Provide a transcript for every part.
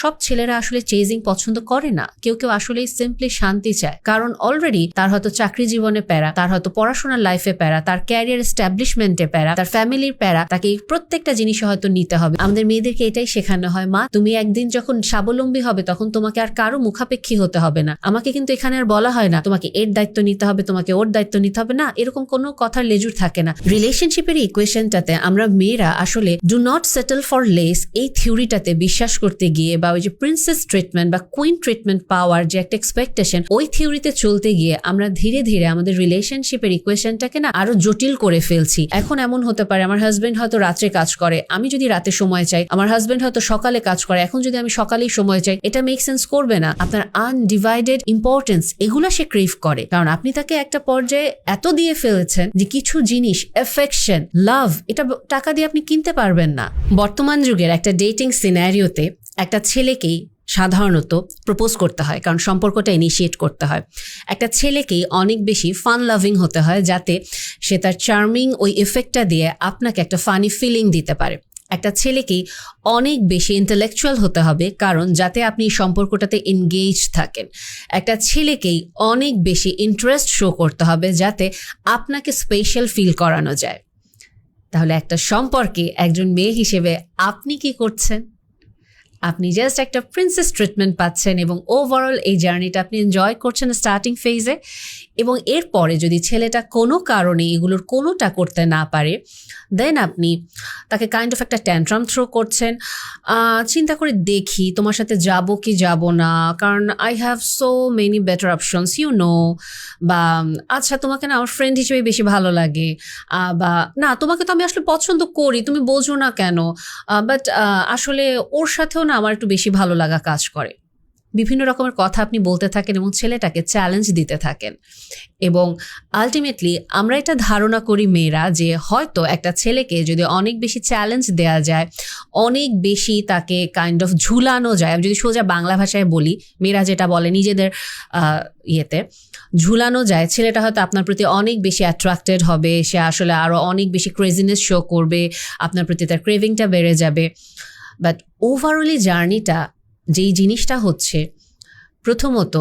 সব ছেলেরা আসলে চেজিং পছন্দ করে না। কেউ কেউ আসলে সিম্পলি শান্তি চায়। কারণ অলরেডি তার হয়তো চাকরি জীবনে প্যারা, তার হয়তো পড়াশোনার লাইফে প্যারা, তার ক্যারিয়ার এস্টাবলিশমেন্টে প্যারা, তার ফ্যামিলির প্যারা, তাকে প্রত্যেকটা জিনিসে হয়তো নিতে হবে। আমাদের মেয়েদেরকে এটাই শেখানো হয়, মা, তুমি একদিন যখন স্বাবলম্বী হবে তখন তোমাকে আর কারও মুখাপেক্ষী হতে হবে না। আমাকে কিন্তু এখানে আর বলা হয় না, তোমাকে এর দায়িত্ব নিতে হবে, তোমাকে ওর দায়িত্ব নিতে হবে। না, এরকম কোনো কথার লেজুর থাকে না। রিলেশনশিপের ইকুয়েশনটাতে আমরা মেয়েরা আসলে do not settle for less এই থিওরিটাতে বিশ্বাস করতে গিয়ে বা ওই যে প্রিন্সেস ট্রিটমেন্ট বা কুইন ট্রিটমেন্ট পাওয়ার যে একটা এক্সপেকটেশন ওই থিওরিতে চলতে গিয়ে আমরা ধীরে ধীরে আমাদের রিলেশনশিপের ইকুয়েশনটাকে না আরও জটিল করে ফেলছি। এখন এমন হতে পারে, আমার হাজবেন্ড হয়তো রাত্রে কাজ করে, আমি যদি রাতে সময় চাই, আমার হাজবেন্ড হয়তো সকালে কাজ করে, এখন যদি আমি সকালেই সময় চাই, এটা মেক সেন্স করবে না। আপনার আনডিভাইডেড ইম্পর্টেন্স এগুলা সে ক্রেভ করে। কারণ আপনি তাকে একটা পর্যায়ে এত দিয়ে ফেলেছেন যে কিছু জিনিস এফেকশন লাভ এটা টাকা দিয়ে আপনি কিনতে পারবেন না। বর্তমান যুগের একটা ডেটিং সিনারিওতে একটা ছেলেকেই সাধারণত প্রপোজ করতে হয়, কারণ সম্পর্কটা ইনিশিয়েট করতে হয়। একটা ছেলেকেই অনেক বেশি ফান লাভিং হতে হয়, যাতে সে তার চার্মিং ওই এফেক্টটা দিয়ে আপনাকে একটা ফানি ফিলিং দিতে পারে। একটা ছেলেকেই অনেক বেশি ইন্টেলেকচুয়াল হতে হবে, কারণ যাতে আপনি সম্পর্কটাতে এনগেজ থাকেন। একটা ছেলেকেই অনেক বেশি ইন্টারেস্ট শো করতে হবে, যাতে আপনাকে স্পেশাল ফিল করানো যায়। তাহলে একটা সম্পর্কে একজন মেয়ে হিসেবে আপনি কি করছেন? আপনি জাস্ট একটা প্রিন্সেস ট্রিটমেন্ট পাচ্ছেন এবং ওভারঅল এই জার্নিটা আপনি এনজয় করছেন স্টার্টিং ফেজে এবং এরপরে যদি ছেলেটা কোনো কারণে এগুলোর কোনোটা করতে না পারে দেন আপনি তাকে কাইন্ড অফ একটা ট্যান্ট্রাম থ্রো করছেন। চিন্তা করে দেখি তোমার সাথে যাব কি যাব না, কারণ I have so many better options you know বা আচ্ছা তোমাকে না আমার ফ্রেন্ড হিসেবে বেশি ভালো লাগে বা, না তোমাকে তো আমি আসলে পছন্দ করি, তুমি বোঝো না কেন বাট আসলে ওর সাথেও না আমার একটু বেশি ভালো লাগা কাজ করে। বিভিন্ন রকমের কথা আপনি বলতে থাকেন এবং ছেলেটাকে চ্যালেঞ্জ দিতে থাকেন। এবং আলটিমেটলি আমরা এটা ধারণা করি মেয়েরা যে হয়তো একটা ছেলেকে যদি অনেক বেশি চ্যালেঞ্জ দেওয়া যায়, অনেক বেশি তাকে কাইন্ড অফ ঝুলানো যায়। আমি যদি সোজা বাংলা ভাষায় বলি, মেয়েরা যেটা বলে নিজেদের ইয়েতে, ঝুলানো যায়। ছেলেটা হয়তো আপনার প্রতি অনেক বেশি অ্যাট্রাক্টেড হবে, সে আসলে আরও অনেক বেশি ক্রেজিনেস শো করবে, আপনার প্রতি তার ক্রেভিংটা বেড়ে যাবে। বাট ওভারঅলি জার্নিটা যেই জিনিসটা হচ্ছে, প্রথমত,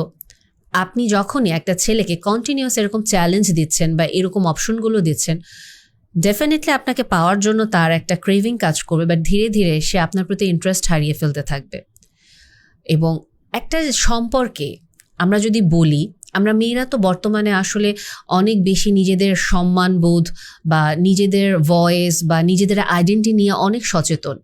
আপনি যখনই একটা ছেলেকে কন্টিনিউস এরকম চ্যালেঞ্জ দিচ্ছেন বা এরকম অপশনগুলো দিচ্ছেন ডেফিনেটলি আপনাকে পাওয়ার জন্য তার একটা ক্রেভিং কাজ করবে বাট ধীরে ধীরে সে আপনার প্রতি ইন্টারেস্ট হারিয়ে ফেলতে থাকবে। এবং একটা সম্পর্কে আমরা যদি বলি, আমরা মেয়েরা তো বর্তমানে আসলে অনেক বেশি নিজেদের সম্মানবোধ বা নিজেদের ভয়েস বা নিজেদের আইডেন্টি নিয়ে অনেক সচেতন।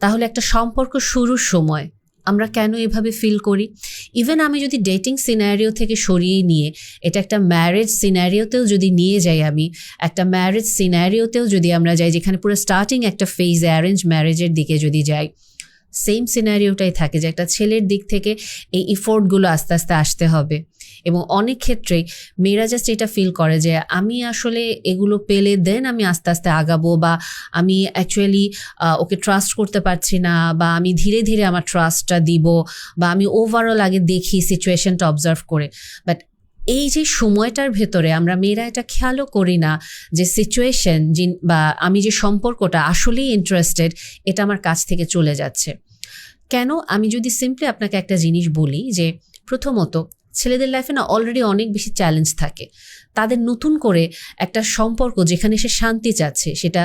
তাহলে একটা সম্পর্ক শুরুর সময় আমরা কেন এভাবে ফিল করি? ইভেন আমি যদি ডেটিং সিনারিও থেকে সরিয়ে নিয়ে, এটা একটা ম্যারেজ সিনারিওতেও যদি নিয়ে যাই আমি, একটা ম্যারেজ সিনারিওতেও যদি আমরা যাই, যেখানে পুরো স্টার্টিং একটা ফেজ অ্যারেঞ্জ ম্যারেজের দিকে যদি যাই সেম সিনারিওটাই থাকে যে একটা ছেলের দিক থেকে এই ইফোর্টগুলো আস্তে আস্তে আসতে হবে। এবং অনেক ক্ষেত্রেই মেয়েরা জাস্ট এটা ফিল করে যে আমি আসলে এগুলো পেলে দেন আমি আস্তে আস্তে আগাবো বা আমি অ্যাকচুয়ালি ওকে ট্রাস্ট করতে পারছি না বা আমি ধীরে ধীরে আমার ট্রাস্টটা দিব বা আমি ওভারঅল আগে দেখি সিচুয়েশনটা অবজার্ভ করে। বাট এই যে সময়টার ভেতরে আমরা মেয়েরা এটা খেয়ালও করি না যে সিচুয়েশন বা আমি যে সম্পর্কটা আসলেই ইন্টারেস্টেড এটা আমার কাছ থেকে চলে যাচ্ছে। কেন? আমি যদি সিম্পলি আপনাকে একটা জিনিস বলি যে প্রথমত ছেলেদের লাইফে না অলরেডি অনেক বেশি চ্যালেঞ্জ থাকে। তাদের নতুন করে একটা সম্পর্ক যেখানে সে শান্তি চাচ্ছে, সেটা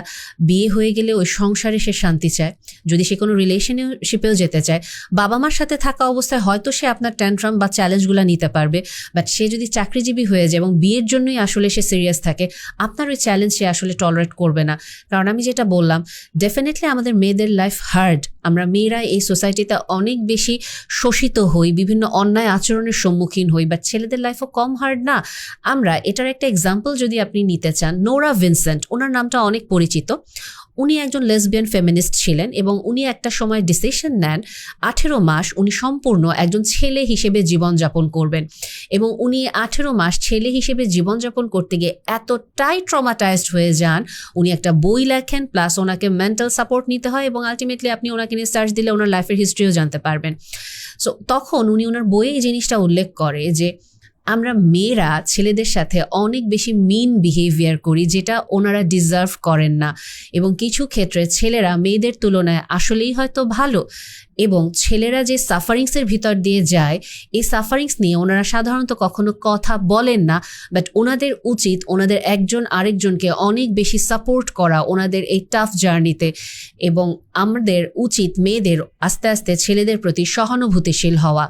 বিয়ে হয়ে গেলে ওই সংসারে সে শান্তি চায়। যদি সে কোনো রিলেশনশিপেও যেতে চায় বাবা মার সাথে থাকা অবস্থায় হয়তো সে আপনার ট্যান্ট্রাম বা চ্যালেঞ্জগুলো নিতে পারবে বাট সে যদি চাকরিজীবী হয়ে যায় এবং বিয়ের জন্যই আসলে সে সিরিয়াস থাকে, আপনার ওই চ্যালেঞ্জ সে আসলে টলারেট করবে না। কারণ আমি যেটা বললাম ডেফিনেটলি আমাদের মেয়েদের লাইফ হার্ড আমরা মেয়েরা এই সোসাইটিতে অনেক বেশি শোষিত হই, বিভিন্ন অন্যায় আচরণের সম্মুখীন হই বা ছেলেদের লাইফও কম হার্ড না। আমরা এটার একটা এক্সাম্পল যদি আপনি নিতে চান নোরা ভিনসেন্ট ওনার নামটা অনেক পরিচিত। উনি একজন লেসবিয়ান ফেমিনিস্ট ছিলেন এবং উনি একটা সময় ডিসিশন নেন, আঠেরো মাস উনি সম্পূর্ণ একজন ছেলে হিসেবে জীবনযাপন করবেন। এবং উনি আঠেরো মাস ছেলে হিসেবে জীবনযাপন করতে গিয়ে এতটাই ট্রমাটাইজড হয়ে যান, উনি একটা বই লেখেন প্লাস ওনাকে মেন্টাল সাপোর্ট নিতে হয় এবং আলটিমেটলি আপনি ওনাকে নিয়ে সার্চ দিলে ওনার লাইফের হিস্ট্রিও জানতে পারবেন। সো তখন উনি ওনার বইয়ে এই জিনিসটা উল্লেখ করে যে আমরা মেয়েরা ছেলেদের সাথে অনেক বেশি মিন বিহেভিয়ার করি, যেটা ওনারা ডিজার্ভ করেন না। এবং কিছু ক্ষেত্রে ছেলেরা মেয়েদের তুলনায় আসলেই হয়তো ভালো। এবং ছেলেরা যে সাফারিংসের ভিতর দিয়ে যায়, এই সাফারিংস নিয়ে ওনারা সাধারণত কখনো কথা বলেন না বাট ওনাদের উচিত ওনাদের একজন আরেকজনকে অনেক বেশি সাপোর্ট করা, ওনাদের এই টাফ জার্নিতে এবং আমাদের উচিত মেয়েদের আস্তে আস্তে ছেলেদের প্রতি সহানুভূতিশীল হওয়া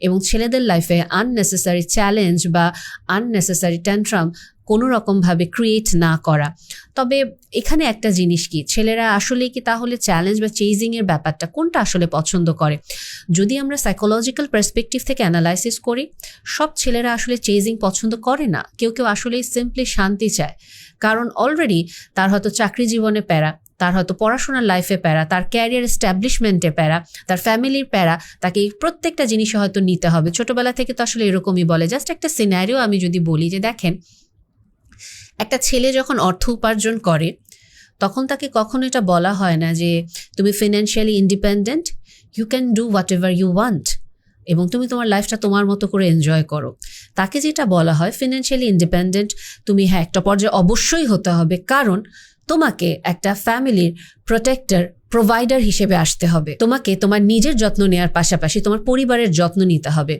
এবং ছেলেদের লাইফে আননেসেসারি চ্যালেঞ্জ বা আননেসেসারি ট্যান্ট্রাম কোনো রকমভাবে ক্রিয়েট না করা। তবে এখানে একটা জিনিস কি, ছেলেরা আসলে কি তাহলে চ্যালেঞ্জ বা চেজিং এর ব্যাপারটা কোনটা আসলে পছন্দ করে? যদি আমরা সাইকোলজিক্যাল পার্সপেক্টিভ থেকে অ্যানালাইসিস করি, সব ছেলেরা আসলে চেজিং পছন্দ করে না। কেউ কেউ আসলে সিম্পলি শান্তি চায়। কারণ অলরেডি তার হয়তো চাকরি জীবনে প্যারা, তার হয়তো পড়াশোনার লাইফে প্যারা, তার ক্যারিয়ার এস্টাবলিশমেন্টে প্যারা, তার ফ্যামিলির প্যারা, তাকে প্রত্যেকটা জিনিসে হয়তো নিতে হবে। ছোটবেলা থেকে তো আসলে এরকমই বলে। জাস্ট একটা সিনারিও আমি যদি বলি যে দেখেন একটা ছেলে যখন অর্থ উপার্জন করে, তখন তাকে কখনো এটা বলা হয় না যে, তুমি financially independent you can do whatever you want এবং তুমি তোমার লাইফটা তোমার মতো করে এনজয় করো। তাকে যেটা বলা হয় ফিনান্সিয়ালি ইন্ডিপেন্ডেন্ট তুমি হ্যাঁ একটা পর্যায়ে অবশ্যই হতে হবে, কারণ তোমাকে একটা ফ্যামিলির প্রোটেক্টর প্রোভাইডার হিসেবে আসতে হবে। তোমাকে তোমার নিজের যত্ন নেওয়ার পাশাপাশি তোমার পরিবারের যত্ন নিতে হবে।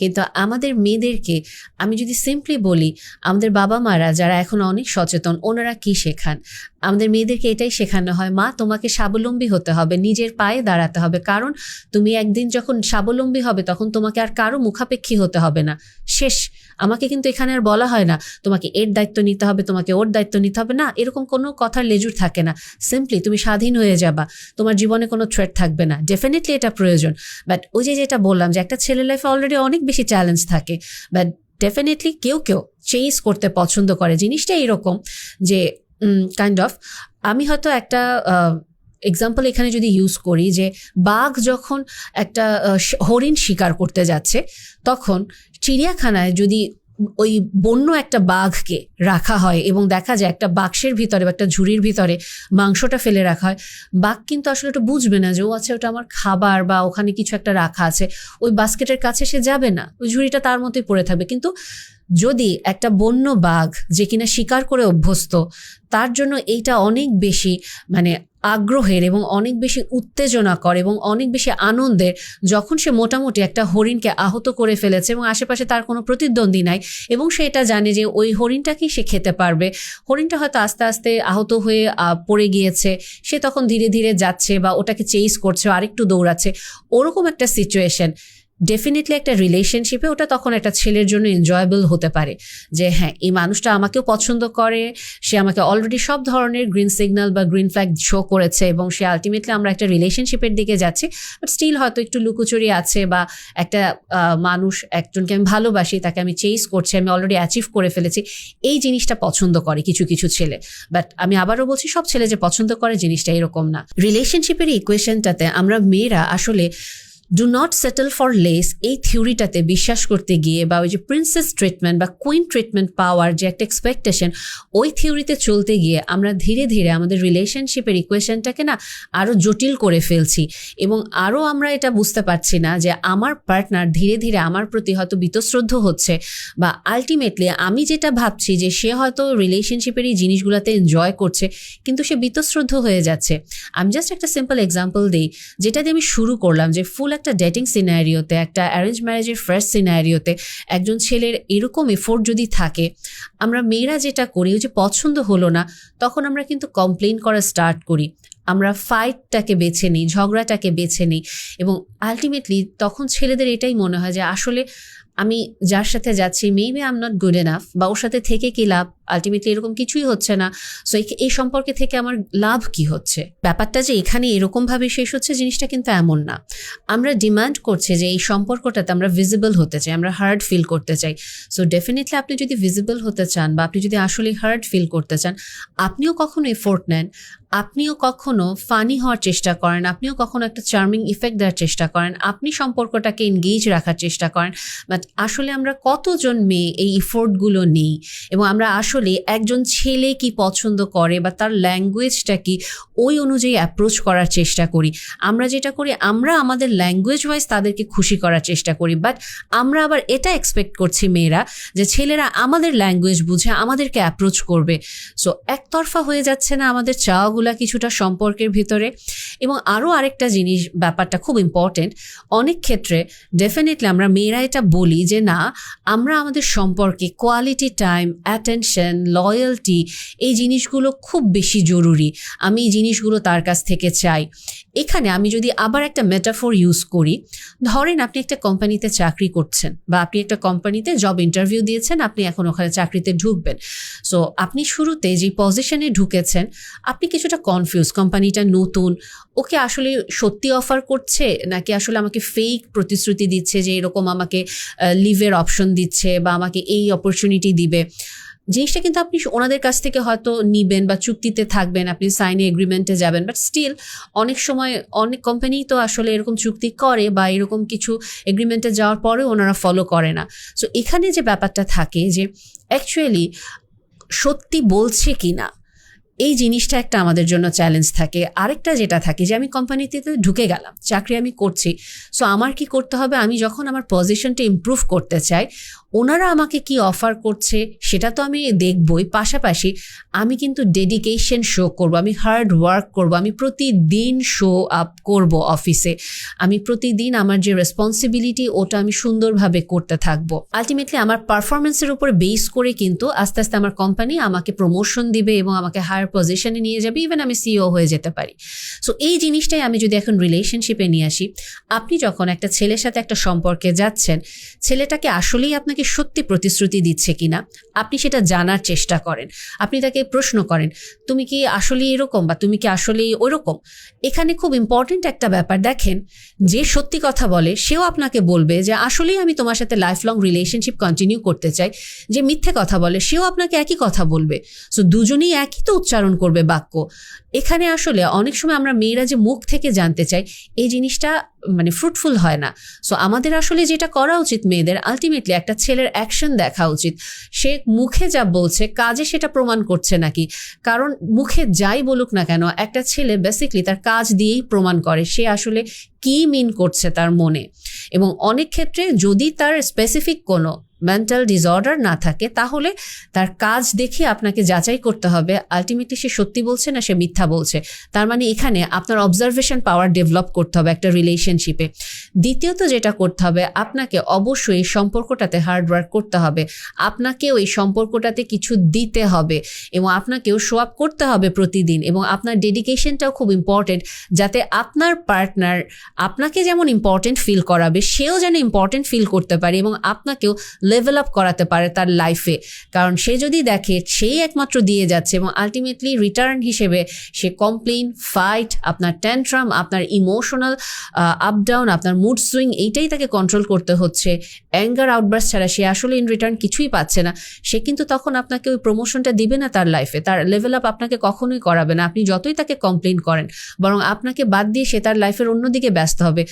কিন্তু আমাদের মেয়েদেরকে আমি যদি সিম্পলি বলি, আমাদের বাবা মারা যারা এখন অনেক সচেতন, ওনারা কি শেখান? আমাদের মেয়েদেরকে এটাই শেখানো হয়, মা, তোমাকে স্বাবলম্বী হতে হবে, নিজের পায়ে দাঁড়াতে হবে। কারণ তুমি একদিন যখন স্বাবলম্বী হবে, তখন তোমাকে আর কারও মুখাপেক্ষী হতে হবে না। শেষ। আমাকে কিন্তু এখানে আর বলা হয় না, তোমাকে এর দায়িত্ব নিতে হবে, তোমাকে ওর দায়িত্ব নিতে হবে। না, এরকম কোনো কথার লেজুর থাকে না। সিম্পলি তুমি স্বাধীন হয়ে যাবা। তোমার জীবনে কোনো থ্রেট থাকবে না। ডেফিনেটলি এটা প্রয়োজন। বাট ওই যে যেটা বললাম যে, একটা ছেলে লাইফে অলরেডি অনেক বেশি চ্যালেঞ্জ থাকে। বাট ডেফিনেটলি কেউ কেউ চেঞ্জ করতে পছন্দ করে। জিনিসটা এরকম যে কাইন্ড অফ আমি হয়তো একটা এক্সাম্পল এখানে যদি ইউজ করি যে, বাঘ যখন একটা হরিণ শিকার করতে যাচ্ছে, তখন চিড়িয়াখানায় যদি ওই বন্য একটা বাঘকে রাখা হয় এবং দেখা যায় একটা বাক্সের ভিতরে বা একটা ঝুড়ির ভিতরে মাংসটা ফেলে রাখা হয়। বাঘ কিন্তু আসলে ওটা বুঝবে না যে, ও আছে ওটা আমার খাবার বা ওখানে কিছু একটা রাখা আছে। ওই বাস্কেটের কাছে সে যাবে না। ওই ঝুড়িটা তার মতোই পড়ে থাকবে। কিন্তু যদি একটা বন্য বাঘ যে কিনা শিকার করে অভ্যস্ত, তার জন্য এইটা অনেক বেশি মানে আগ্রহের এবং অনেক বেশি উত্তেজনা উত্তেজনাকর এবং অনেক বেশি আনন্দের যখন সে মোটামুটি একটা হরিণকে আহত করে ফেলেছে এবং আশেপাশে তার কোনো প্রতিদ্বন্দ্বী নাই এবং সে এটা জানে যে ওই হরিণটাকেই সে খেতে পারবে। হরিণটা হয়তো আস্তে আস্তে আহত হয়ে পড়ে গিয়েছে। সে তখন ধীরে ধীরে যাচ্ছে বা ওটাকে চেইস করছে, আরেকটু দৌড়াচ্ছে। ওরকম একটা সিচুয়েশন ডেফিনেটলি একটা রিলেশনশিপে ওটা তখন একটা ছেলের জন্য এনজয়েবল হতে পারে। যে হ্যাঁ এই মানুষটা আমাকেও পছন্দ করে, সে আমাকে অলরেডি সব ধরনের গ্রিন সিগন্যাল বা গ্রিন ফ্ল্যাগ শো করেছে এবং সে আলটিমেটলি আমরা একটা রিলেশনশিপের দিকে যাচ্ছি। বাট স্টিল হয়তো একটু লুকোচুরি আছে বা একটা মানুষ একজনকে আমি ভালোবাসি, তাকে আমি চেস করছি, আমি অলরেডি অ্যাচিভ করে ফেলেছি। এই জিনিসটা পছন্দ করে কিছু কিছু ছেলে। বাট আমি আবারও বলছি, সব ছেলে যে পছন্দ করে জিনিসটা এরকম না। রিলেশনশিপের ইকুয়েশনটাতে আমরা মেয়েরা আসলে do not settle for less এই থিওরিটাতে বিশ্বাস করতে গিয়ে বা ওই যে প্রিন্সেস ট্রিটমেন্ট বা কুইন ট্রিটমেন্ট পাওয়ার যে একটা এক্সপেকটেশন ওই থিওরিতে চলতে গিয়ে আমরা ধীরে ধীরে আমাদের রিলেশনশিপের ইকুয়েশনটাকে না আরও জটিল করে ফেলছি এবং আরও আমরা এটা বুঝতে পারছি না যে আমার পার্টনার ধীরে ধীরে আমার প্রতি হয়তো বিতশ্রদ্ধ হচ্ছে বা আলটিমেটলি আমি যেটা ভাবছি যে সে হয়তো রিলেশনশিপের এই জিনিসগুলোতে এনজয় করছে, কিন্তু সে বিতশ্রদ্ধ হয়ে যাচ্ছে। আমি জাস্ট একটা সিম্পল এক্সাম্পল দিই যেটা দিয়ে আমি শুরু করলাম যে ফুল একটা ডেটিং সিনারিওতে একটা অ্যারেঞ্জ ম্যারেজের ফার্স্ট সিনারিওতে একজন ছেলের এরকম এফোর্ট যদি থাকে, আমরা মেয়েরা যেটা করি যে পছন্দ হলো না, তখন আমরা কিন্তু কমপ্লেন করা স্টার্ট করি। আমরা ফাইটটাকে বেছে নিই, ঝগড়াটাকে বেছে নিই এবং আলটিমেটলি তখন ছেলেদের এটাই মনে হয় যে আসলে আমি যার সাথে যাচ্ছি maybe I'm not good enough বা ওর সাথে থেকে কি লাভ? আলটিমেটলি এরকম কিছুই হচ্ছে না। সো এই সম্পর্কে থেকে আমার লাভ কি হচ্ছে? ব্যাপারটা যে এখানে এরকমভাবে শেষ হচ্ছে জিনিসটা কিন্তু এমন না। আমরা ডিমান্ড করছি যে এই সম্পর্কটাতে আমরা ভিজিবল হতে চাই, আমরা হার্ড ফিল করতে চাই। সো ডেফিনেটলি আপনি যদি ভিজিবল হতে চান বা আপনি যদি আসলে হার্ড ফিল করতে চান, আপনিও কখনো এফোর্ট নেন, আপনিও কখনো ফানি হওয়ার চেষ্টা করেন, আপনিও কখনো একটা চার্মিং ইফেক্ট দেওয়ার চেষ্টা করেন, আপনি সম্পর্কটাকে এনগেজ রাখার চেষ্টা করেন। বাট আসলে আমরা কতজন মেয়ে এই ইফোর্টগুলো নেই? এবং আমরা আসলে আসলে একজন ছেলে কি পছন্দ করে বা তার ল্যাঙ্গুয়েজটা কি, ওই অনুযায়ী অ্যাপ্রোচ করার চেষ্টা করি। আমরা যেটা করি, আমরা আমাদের ল্যাঙ্গুয়েজ ওয়াইজ তাদেরকে খুশি করার চেষ্টা করি বাট আমরা আবার এটা এক্সপেক্ট করছি মেয়েরা যে ছেলেরা আমাদের ল্যাঙ্গুয়েজ বুঝে আমাদেরকে অ্যাপ্রোচ করবে। সো একতরফা হয়ে যাচ্ছে না আমাদের চাওয়াগুলা কিছুটা সম্পর্কের ভিতরে। এবং আরও আরেকটা জিনিস, ব্যাপারটা খুব ইম্পর্টেন্ট অনেক ক্ষেত্রে ডেফিনেটলি আমরা মেয়েরা এটা বলি যে, না, আমরা আমাদের সম্পর্কে কোয়ালিটি টাইম অ্যাটেনশন লয়্যালটি এই জিনিসগুলো খুব বেশি জরুরি। আমি এই জিনিসগুলো তার কাছ থেকে চাই। এখানে আমি যদি আবার একটা মেটাফোর ইউজ করি, ধরেন আপনি একটা কোম্পানিতে চাকরি করছেন বা আপনি একটা কোম্পানিতে জব ইন্টারভিউ দিয়েছেন, আপনি এখন ওখানে চাকরিতে ঢুকবেন। সো আপনি শুরুতে যে পজিশনে ঢুকেছেন, আপনি কিছুটা কনফিউজ কোম্পানিটা নতুন, ওকে আসলে সত্যি অফার করছে, নাকি আসলে আমাকে ফেক প্রতিশ্রুতি দিচ্ছে যে এরকম আমাকে লিভের অপশন দিচ্ছে বা আমাকে এই অপরচুনিটি দিবে? জিনিসটা কিন্তু আপনি ওনাদের কাছ থেকে হয়তো নিবেন বা চুক্তিতে থাকবেন, আপনি সাইনে এগ্রিমেন্টে যাবেন বাট স্টিল অনেক সময় অনেক কোম্পানি তো আসলে এরকম চুক্তি করে বা এরকম কিছু এগ্রিমেন্টে যাওয়ার পরেও ওনারা ফলো করে না। সো এখানে যে ব্যাপারটা থাকে যে অ্যাকচুয়ালি সত্যি বলছে কি না এই জিনিসটা একটা আমাদের জন্য চ্যালেঞ্জ থাকে। আরেকটা যেটা থাকে যে আমি কোম্পানিতে ঢুকে গেলাম, চাকরি আমি করছি। সো আমার কি করতে হবে? আমি যখন আমার পজিশনটা ইমপ্রুভ করতে চাই, ওনারা আমাকে কি অফার করছে সেটা তো আমি দেখবই। পাশাপাশি আমি কিন্তু ডেডিকেশন শো করব, আমি হার্ড ওয়ার্ক করব, আমি প্রতিদিন শো আপ করব অফিসে আমি প্রতিদিন আমার যে রেসপন্সিবিলিটি ওটা আমি সুন্দরভাবে করতে থাকব। আলটিমেটলি আমার পারফরমেন্সের উপর বেস করে কিন্তু আস্তে আস্তে আমার কোম্পানি আমাকে প্রমোশন দিবে এবং আমাকে হায়ার পজিশনে নিয়ে যাবে ইভেন আমি সিও হয়ে যেতে পারি। সো এই জিনিসটাই আমি যদি এখন রিলেশনশিপে নিয়ে আসি, আপনি যখন একটা ছেলের সাথে একটা সম্পর্কে যাচ্ছেন, ছেলেটাকে আসলেই আপনাকে সত্যি প্রতিশ্রুতি দিচ্ছে কিনা, আপনি সেটা জানার চেষ্টা করেন। আপনি তাকে প্রশ্ন করেন, তুমি কি আসলে এরকম বা তুমি কি আসলে ওইরকম এখানে খুব ইম্পর্টেন্ট একটা ব্যাপার দেখেন, যে সত্যি কথা বলে, সেও আপনাকে বলবে যে, আসলেই আমি তোমার সাথে লাইফ লং রিলেশনশিপ কন্টিনিউ করতে চাই। যে মিথ্যে কথা বলে, সেও আপনাকে একই কথা বলবে। সো দুজনেই একই তো উচ্চারণ করবে বাক্য। এখানে আসলে অনেক সময় আমরা মেয়েরা যে মুখ থেকে জানতে চাই, এই জিনিসটা মানে ফ্রুটফুল হয় না। সো আমাদের আসলে যেটা করা উচিত মেয়েদের আলটিমেটলি একটা ছেলের অ্যাকশন দেখা উচিত। সে মুখে যা বলছে, কাজে সেটা প্রমাণ করছে নাকি? কারণ মুখে যাই বলুক না কেন, একটা ছেলে বেসিকলি তার কাজ দিয়েই প্রমাণ করে সে আসলে কি মিন করছে তার মনে। এবং অনেক ক্ষেত্রে যদি তার স্পেসিফিক কোনো মেন্টাল ডিসঅর্ডার না থাকে, তাহলে তার কাজ দেখে আপনাকে যাচাই করতে হবে। আলটিমেটলি সে সত্যি বলছে না সে মিথ্যা বলছে। তার মানে এখানে আপনার অবজারভেশন পাওয়ার ডেভেলপ করতে হবে একটা রিলেশনশিপে দ্বিতীয়ত যেটা করতে হবে, আপনাকে অবশ্যই এই সম্পর্কটাতে হার্ডওয়ার্ক করতে হবে। আপনাকেও এই সম্পর্কটাতে কিছু দিতে হবে এবং আপনাকেও শো আপ করতে হবে প্রতিদিন এবং আপনার ডেডিকেশনটাও খুব ইম্পর্টেন্ট যাতে আপনার পার্টনার আপনাকে যেমন ইম্পর্টেন্ট ফিল করাবে, সেও যেন ইম্পর্টেন্ট ফিল করতে পারে এবং আপনাকেও লেভেল আপ করাতে পারে তার লাইফে কারণ সে যদি দেখে, সেই একমাত্র দিয়ে যাচ্ছে এবং আলটিমেটলি রিটার্ন হিসেবে সে কমপ্লেন ফাইট আপনার ট্যান্ট্রাম আপনার ইমোশনাল আপ ডাউন আপনার মুড সুইং এইটাই তাকে কন্ট্রোল করতে হচ্ছে। অ্যাঙ্গার আউটবার্স ছাড়া সে আসলে ইন রিটার্ন কিছুই পাচ্ছে না। সে কিন্তু তখন আপনাকে ওই প্রমোশনটা দিবে না তার লাইফে তার লেভেল আপ আপনাকে কখনোই করাবে না। আপনি যতই তাকে কমপ্লেন করেন, বরং আপনাকে বাদ দিয়ে সে তার লাইফের অন্যদিকে ব্যস্ত হবে।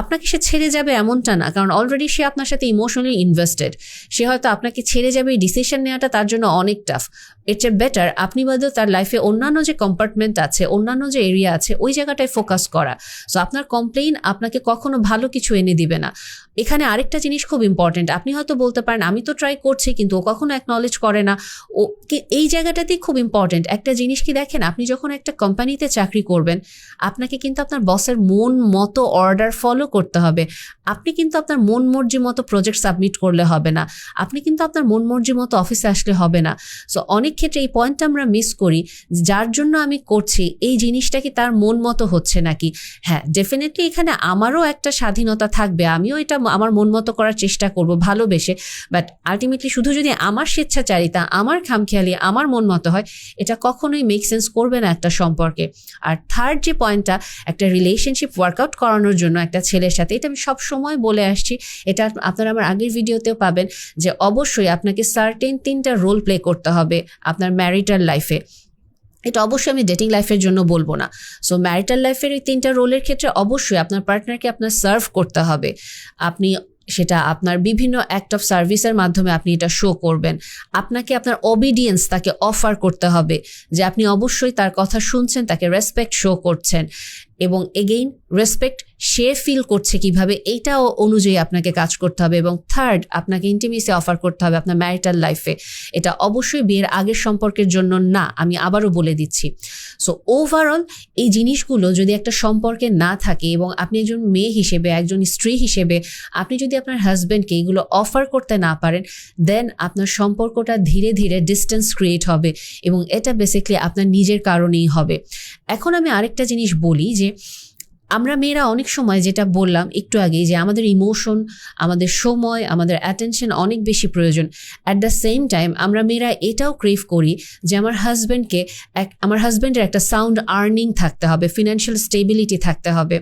আপনাকে সে ছেড়ে যাবে এমনটা না, কারণ অলরেডি সে আপনার সাথে ইমোশনালি ইনভেস্টেড সে হয়তো আপনাকে ছেড়ে যাবে এই ডিসিশন নেওয়াটা তার জন্য অনেক টাফ এর চেয়ে বেটার আপনি বাদেও তার লাইফে অন্যান্য যে কম্পার্টমেন্ট আছে, অন্যান্য যে এরিয়া আছে, ওই জায়গাটায় ফোকাস করা। সো আপনার কমপ্লেইন আপনাকে কখনো ভালো কিছু এনে দিবে না। এখানে আরেকটা জিনিস খুব ইম্পর্টেন্ট আপনি হয়তো বলতে পারেন, আমি তো ট্রাই করছি, কিন্তু ও কখনো অ্যাকনলেজ করে না। ও এই জায়গাটাতেই খুব ইম্পর্টেন্ট একটা জিনিস কি দেখেন, আপনি যখন একটা কোম্পানিতে চাকরি করবেন, আপনাকে কিন্তু আপনার বসের মন মতো অর্ডার ফলো করতে হবে। আপনি কিন্তু আপনার মন মর্জি মতো প্রজেক্ট সাবমিট করলে হবে না। আপনি কিন্তু আপনার মন মর্জি মতো অফিসে আসলে হবে না। সো অনেক ক্ষেত্রে এই পয়েন্টটা আমরা মিস করি, যার জন্য আমি করছি, এই জিনিসটা কি তার মন মতো হচ্ছে নাকি? হ্যাঁ ডেফিনেটলি এখানে আমারও একটা স্বাধীনতা থাকবে, আমিও এটা আমার মন মতো করার চেষ্টা করব ভালোবেসে বাট আলটিমেটলি শুধু যদি আমার স্বেচ্ছাচারিতা, আমার খামখেয়ালি, আমার মন মতো হয়, এটা কখনোই মেক সেন্স করবে না একটা সম্পর্কে। আর থার্ড যে পয়েন্টটা একটা রিলেশনশিপ ওয়ার্কআউট করানোর জন্য একটা ছেলের সাথে, এটা আমি সব সময় বলে আসছি, এটা আপনারা আমার আগের ভিডিওতেও পাবেন, যে অবশ্যই আপনাকে সার্টেন তিনটা রোল প্লে করতে হবে আপনার ম্যারিটাল লাইফে এটা অবশ্যই আমি ডেটিং লাইফের জন্য বলব না। সো ম্যারিটাল লাইফের এই তিনটা রোলের ক্ষেত্রে অবশ্যই আপনার পার্টনারকে আপনার সার্ভ করতে হবে। আপনি সেটা আপনার বিভিন্ন অ্যাক্ট অফ সার্ভিসের মাধ্যমে আপনি এটা শো করবেন। আপনাকে আপনার অবিডিয়েন্স তাকে অফার করতে হবে যে আপনি অবশ্যই তার কথা শুনছেন, তাকে রেসপেক্ট শো করছেন। এবং এগেইন রেসপেক্ট সে ফিল করছে কীভাবে, এইটাও অনুযায়ী আপনাকে কাজ করতে হবে এবং থার্ড আপনাকে ইন্টিমেসি অফার করতে হবে আপনার ম্যারিটাল লাইফে এটা অবশ্যই বিয়ের আগের সম্পর্কের জন্য না, আমি আবারও বলে দিচ্ছি। সো ওভারঅল এই জিনিসগুলো যদি একটা সম্পর্কে না থাকে এবং আপনি একজন মেয়ে হিসেবে, একজন স্ত্রী হিসেবে, আপনি যদি আপনার হাজব্যান্ডকে এগুলো অফার করতে না পারেন দেন আপনার সম্পর্কটা ধীরে ধীরে ডিস্টেন্স ক্রিয়েট হবে এবং এটা বেসিকলি আপনার নিজের কারণেই হবে। এখন আমি আরেকটা জিনিস বলি যে আমরা মেয়েরা অনেক সময় যেটা বললাম একটু আগে যে আমাদের ইমোশন আমাদের সময়, আমাদের অ্যাটেনশন অনেক বেশি প্রয়োজন। অ্যাট দ্য সেম টাইম আমরা মেয়েরা এটাও ক্রেভ করি যে আমার হাজব্যান্ডকে এক, আমার হাজব্যান্ডের একটা সাউন্ড আর্নিং থাকতে হবে ফিনান্সিয়াল স্টেবিলিটি থাকতে হবে।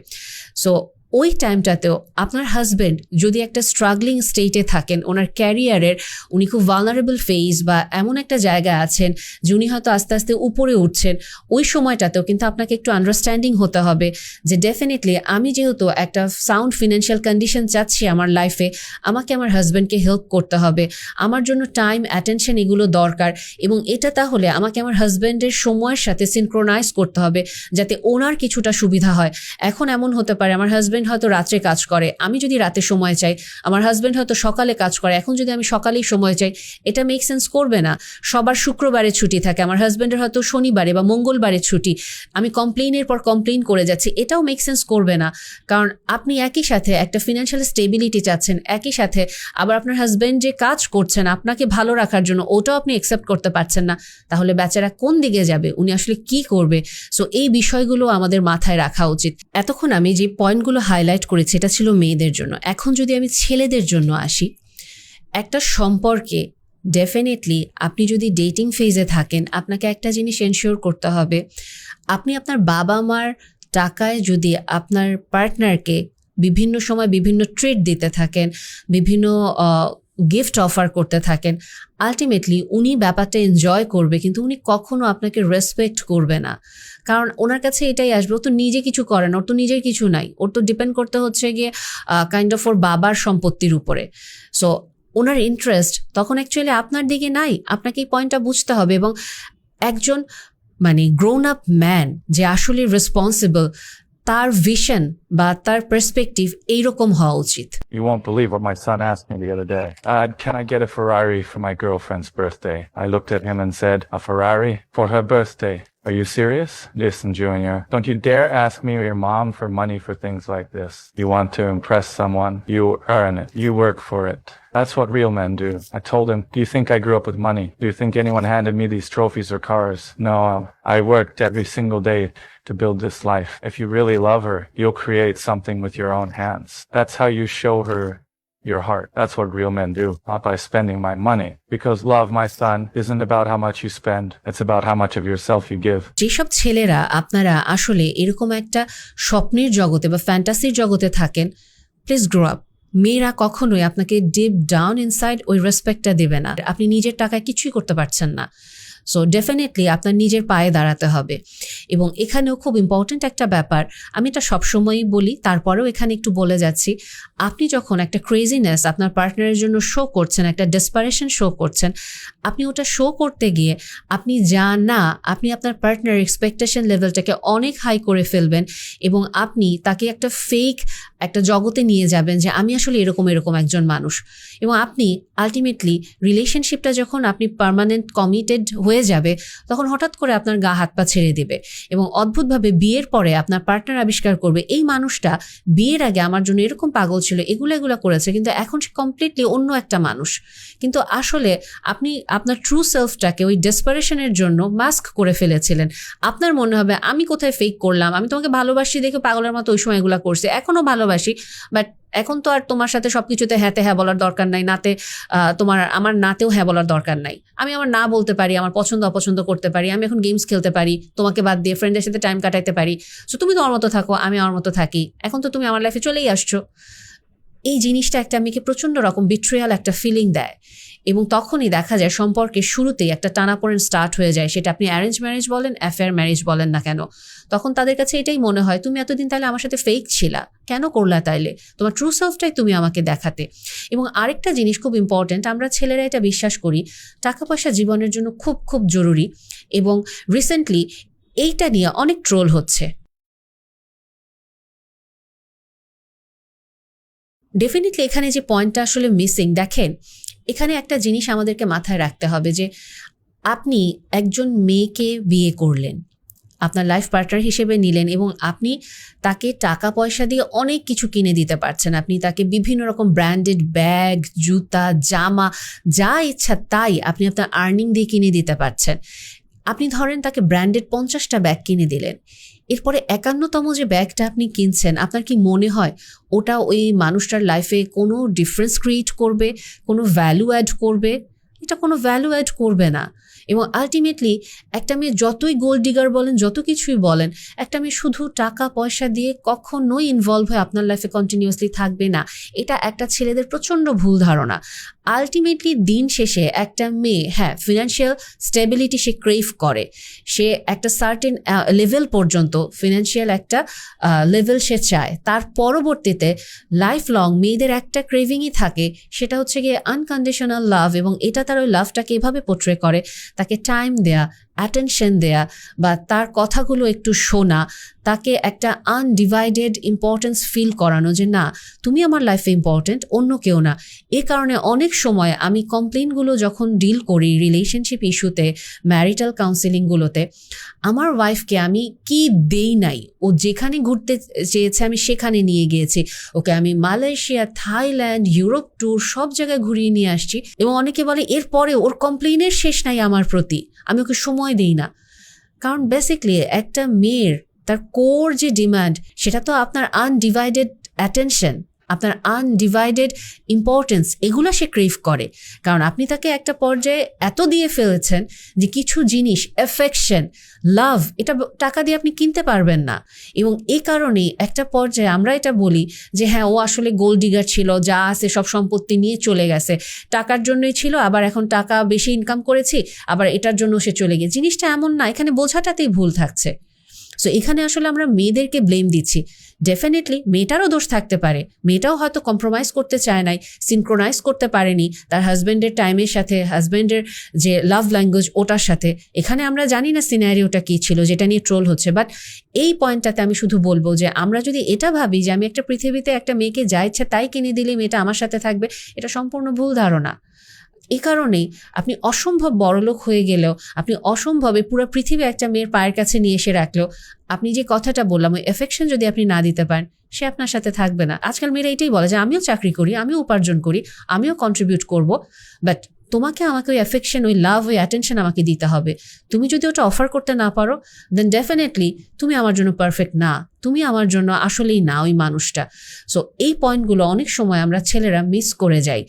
সো ওই টাইমটাতেও আপনার হাজব্যান্ড যদি একটা স্ট্রাগলিং স্টেটে থাকেন, ওনার ক্যারিয়ারের উনি খুব ভালনারেবল ফেজ বা এমন একটা জায়গায় আছেন, যে উনি হয়তো আস্তে আস্তে উপরে উঠছেন, ওই সময়টাতেও কিন্তু আপনাকে একটু আন্ডারস্ট্যান্ডিং হতে হবে যে ডেফিনেটলি আমি যেহেতু একটা সাউন্ড ফিনান্সিয়াল কন্ডিশন চাচ্ছি আমার লাইফে আমাকে আমার হাজব্যান্ডকে হেল্প করতে হবে। আমার জন্য টাইম অ্যাটেনশন এগুলো দরকার এবং এটা তাহলে আমাকে আমার হাজব্যান্ডের সময়ের সাথে সিনক্রোনাইজ করতে হবে, যাতে ওনার কিছুটা সুবিধা হয়। এখন এমন হতে পারে, আমার হাজব্যান্ড হয়তো রাত্রে কাজ করে, আমি যদি রাতে সময় চাই, আমার হাজব্যান্ড হয়তো সকালে কাজ করে, এখন যদি আমি সকালেই সময় চাই, এটা মেক সেন্স করবে না। সবার শুক্রবারে ছুটি থাকে, আমার হাজব্যান্ডের হয়তো শনিবারে বা মঙ্গলবারে ছুটি, আমি কমপ্লেইনের পর কমপ্লেইন করে যাচ্ছি, এটাও মেক সেন্স করবে না। কারণ আপনি একই সাথে একটা ফিনান্সিয়াল স্টেবিলিটি চাচ্ছেন, একই সাথে আবার আপনার হাজব্যান্ড যে কাজ করছেন, আপনাকে ভালো রাখার জন্য ওটাও আপনি অ্যাকসেপ্ট করতে পারছেন না। তাহলে বেচারা কোন দিকে যাবে? উনি আসলে কি করবে? সো এই বিষয়গুলো আমাদের মাথায় রাখা উচিত। এতক্ষণ আমি যে পয়েন্টগুলো হাইলাইট করেছি, এটা ছিল মেয়েদের জন্য। এখন যদি আমি ছেলেদের জন্য আসি, একটা সম্পর্কে ডেফিনেটলি আপনি যদি ডেটিং ফেজে থাকেন, আপনাকে একটা জিনিস এনশিওর করতে হবে, আপনি আপনার বাবা মার টাকায় যদি আপনার পার্টনারকে বিভিন্ন সময় বিভিন্ন ট্রিট দিতে থাকেন, বিভিন্ন গিফট অফার করতে থাকেন আলটিমেটলি উনি ব্যাপারটা এনজয় করবে, কিন্তু উনি কখনো আপনাকে রেসপেক্ট করবে না। কারণ ওনার কাছে এটাই আসবে, ও তো নিজে কিছু করেন ওর তো নিজের কিছু নাই। ওর তো ডিপেন্ড করতে হচ্ছে গিয়ে কাইন্ড অফ ওর বাবার সম্পত্তির উপরে। সো ওনার ইন্টারেস্ট তখন অ্যাকচুয়ালি আপনার দিকে নাই, আপনাকে এই পয়েন্টটা বুঝতে হবে এবং একজন মানে গ্রোন আপ ম্যান যে আসলে রেসপন্সিবল তার ভিশন বা তার পার্সপেক্টিভ এইরকম হওয়া উচিত You won't believe what my son asked me the other day. Dad, can I get a Ferrari for my girlfriend's birthday? I looked at him and said, A Ferrari for her birthday? Are you serious? Listen, Junior, don't you dare ask me or your mom for money for things like this. You want to impress someone, you earn it. You work for it. That's what real men do. I told him, Do you think I grew up with money? Do you think anyone handed me these trophies or cars? No, I worked every single day to build this life. If you really love her, you'll create something with your own hands. That's how you show her your heart. That's what real men do, not by spending my money. Because love, my son, isn't about how much you spend. It's about how much of yourself you give. যেসব ছেলেরা আপনারা আসলে এরকম একটা স্বপ্নের জগতে বা ফ্যান্টাসির জগতে থাকেন প্লিজ গ্রো আপ মেয়েরা কখনোই আপনাকে ডিপ ডাউন ইনসাইড ওই রেসপেক্টটা দেবে না আপনি নিজের টাকায় কিছুই করতে পারছেন না সো ডেফিনেটলি আপনার নিজের পায়ে দাঁড়াতে হবে। এবং এখানেও খুব ইম্পর্ট্যান্ট একটা ব্যাপার, আমি এটা সবসময়ই বলি, তারপরেও এখানে একটু বলে যাচ্ছি, আপনি যখন একটা ক্রেজিনেস আপনার পার্টনারের জন্য শো করছেন, একটা ডেসপারেশন শো করছেন, আপনি ওটা শো করতে গিয়ে আপনি যা না, আপনি আপনার পার্টনার এক্সপেকটেশন লেভেলটাকে অনেক হাই করে ফেলবেন এবং আপনি তাকে একটা ফেক একটা জগতে নিয়ে যাবেন যে, আমি আসলে এরকম এরকম একজন মানুষ। এবং আপনি আলটিমেটলি রিলেশনশিপটা যখন আপনি পার্মানেন্ট কমিটেড হয়ে যাবে, তখন হঠাৎ করে আপনার গা হাত পা ছেড়ে দেবে এবং অদ্ভুতভাবে বিয়ের পরে আপনার পার্টনার আবিষ্কার করবে, এই মানুষটা বিয়ের আগে আমার জন্য এরকম পাগল ছিল, এগুলো এগুলো করেছে, কিন্তু এখন সে কমপ্লিটলি অন্য একটা মানুষ। কিন্তু আসলে আপনি আপনার ট্রু সেলফটাকে ওই ডেসপারেশনের জন্য মাস্ক করে ফেলেছিলেন। আপনার মনে হবে, আমি কোথায় ফেক করলাম? আমি তোমাকে ভালোবাসি দেখে পাগলের মতো ওই সময় এগুলো করছি এখনও ভালোবাসি বাট এখন তো আর তোমার সাথে সবকিছুতে হ্যাঁতে হ্যাঁ বলার দরকার নাই, নাতে তোমার, আমার নাতেও হ্যাঁ বলার দরকার নাই। আমি আমার না বলতে পারি, আমার পছন্দ অপছন্দ করতে পারি, আমি এখন গেমস খেলতে পারি, তোমাকে বাদ দিয়ে ফ্রেন্ডের সাথে টাইম কাটাইতে পারি। সো তুমি তোমার মতো থাকো, আমি আমার মতো থাকি। এখন তো তুমি আমার লাইফে চলেই আসছো। এই জিনিসটা একটা মেয়েকে প্রচণ্ড রকম বিট্রিয়াল একটা ফিলিং দেয়। এবং তখনই দেখা যায় সম্পর্কের শুরুতেই একটা টানাপোড়েন স্টার্ট হয়ে যায়, সেটা আপনি অ্যারেঞ্জ ম্যারেজ বলেন অ্যাফেয়ার ম্যারেজ বলেন না কেন। তখন তাদের কাছে এটাই মনে হয়, তুমি এতদিন তাহলে আমার সাথে ফেক ছিলা, কেন করলা তাইলে? তোমার ট্রু সেলফটাই তুমি আমাকে দেখাতে। এবং আরেকটা জিনিস খুব ইম্পর্ট্যান্ট আমরা ছেলেরা এটা বিশ্বাস করি, টাকা পয়সা জীবনের জন্য খুব খুব জরুরি। এবং রিসেন্টলি এইটা নিয়ে অনেক ট্রোল হচ্ছে। ডেফিনেটলি এখানে যে পয়েন্টটা আসলে মিসিং দেখেন, এখানে একটা জিনিস আমাদেরকে মাথায় রাখতে হবে যে আপনি একজন মেয়েকে বিয়ে করলেন, আপনার লাইফ পার্টনার হিসেবে নিলেন এবং আপনি তাকে টাকা পয়সা দিয়ে অনেক কিছু কিনে দিতে পারছেন। আপনি তাকে বিভিন্ন রকম ব্র্যান্ডেড ব্যাগ জুতা, জামা, যা ইচ্ছা তাই আপনি আপনার আর্নিং দিয়ে কিনে দিতে পারছেন। আপনি ধরেন তাকে ব্র্যান্ডেড পঞ্চাশটা ব্যাগ কিনে দিলেন। এরপরে একান্নতম যে ব্যাগটা আপনি কিনছেন, আপনার কি মনে হয় ওটা ওই মানুষটার লাইফে কোনো ডিফারেন্স ক্রিয়েট করবে, কোনো ভ্যালু অ্যাড করবে? এটা কোনো ভ্যালু অ্যাড করবে না। এবং আলটিমেটলি একটা মেয়ে যতই গোল্ড ডিগার বলেন, যত কিছুই বলেন, একটা মেয়ে শুধু টাকা, পয়সা দিয়ে কখনোই ইনভলভ হয়ে আপনার লাইফে কন্টিনিউয়াসলি থাকবে না। এটা একটা ছেলেদের প্রচণ্ড ভুল ধারণা। আলটিমেটলি দিন শেষে একটা মেয়ে হ্যাঁ ফিনান্সিয়াল স্টেবিলিটি সে ক্রেভ করে। সে একটা সার্টেন লেভেল পর্যন্ত ফিনান্সিয়াল একটা লেভেল সে চায়। তার পরবর্তীতে লাইফ লং মেয়েদের একটা ক্রেভিংই থাকে, সেটা হচ্ছে গিয়ে আনকন্ডিশনাল লাভ এবং এটা তার ওই লাভটাকে এভাবে পোট্রে করে, তাকে টাইম দেয়া অ্যাটেনশন দেয়া বা তার কথাগুলো একটু শোনা, তাকে একটা আনডিভাইডেড ইম্পর্টেন্স ফিল করানো যে না, তুমি আমার লাইফে ইম্পর্টেন্ট অন্য কেউ না। এ কারণে অনেক সময় আমি কমপ্লেনগুলো যখন ডিল করি রিলেশনশিপ ইস্যুতে ম্যারিটাল কাউন্সিলিংগুলোতে আমার ওয়াইফকে আমি কি দেই নাই? ও যেখানে ঘুরতে চেয়েছে আমি সেখানে নিয়ে গিয়েছি। ওকে আমি মালয়েশিয়া, থাইল্যান্ড, ইউরোপ ট্যুর সব জায়গায় ঘুরিয়ে নিয়ে আসছি এবং অনেকে বলে, এরপরে ওর কমপ্লেনের শেষ নাই আমার প্রতি। আমি ওকে সময় দিই না। কারণ বেসিকলি একটা মেয়ের তার কোর যে ডিমান্ড সেটা তো আপনার আনডিভাইডেড অ্যাটেনশন আপনার আনডিভাইডেড ইম্পর্টেন্স এগুলো সে ক্রেভ করে। কারণ আপনি তাকে একটা পর্যায়ে এত দিয়ে ফেলেছেন যে কিছু জিনিস এফেকশন লাভ এটা টাকা দিয়ে আপনি কিনতে পারবেন না। এবং এ কারণেই একটা পর্যায়ে আমরা এটা বলি যে হ্যাঁ ও আসলে গোল্ড ডিগার ছিল, যা আছে সব সম্পত্তি নিয়ে চলে গেছে। টাকার জন্যই ছিল, আবার এখন টাকা বেশি ইনকাম করেছি, আবার এটার জন্য সে চলে গিয়ে। জিনিসটা এমন না, এখানে বোঝাটাতেই ভুল থাকছে। সো এখানে আসলে আমরা মেয়েদেরকে ব্লেম দিচ্ছি। ডেফিনেটলি মেয়েটারও দোষ থাকতে পারে। মেয়েটাও হয়তো কম্প্রোমাইজ করতে চায় নাই সিনক্রোনাইজ করতে পারেনি। তার হাজব্যান্ডের টাইমের সাথে হাজব্যান্ডের যে লাভ ল্যাঙ্গুয়েজ ওটার সাথে। এখানে আমরা জানি না সিনারিওটা কী ছিল, যেটা নিয়ে ট্রোল হচ্ছে। বাট এই পয়েন্টটাতে আমি শুধু বলব যে, আমরা যদি এটা ভাবি যে, আমি একটা পৃথিবীতে একটা মেয়েকে যা ইচ্ছা তাই কিনে দিলে মেয়েটা আমার সাথে থাকবে, এটা সম্পূর্ণ ভুল ধারণা। এই কারণেই আপনি অসম্ভব বড়লোক হয়ে গেলেও, আপনি অসম্ভবে পুরো পৃথিবী একটা মেয়ের পায়ের কাছে নিয়ে এসে রাখলেও আপনি যে কথাটা বললাম, ওই এফেকশন যদি আপনি না দিতে পারেন, সে আপনার সাথে থাকবে না। আজকাল মেয়েরা এটাই বলে যে, আমিও চাকরি করি, আমিও উপার্জন করি, আমিও কন্ট্রিবিউট করব বাট তোমাকে আমাকে ওই অ্যাফেকশন ওই লাভ ওই অ্যাটেনশন আমাকে দিতে হবে। তুমি যদি ওটা অফার করতে না পারো দেন ডেফিনেটলি তুমি আমার জন্য পারফেক্ট না। তুমি আমার জন্য আসলেই না ওই মানুষটা। সো এই পয়েন্টগুলো অনেক সময় আমরা ছেলেরা মিস করে যাই।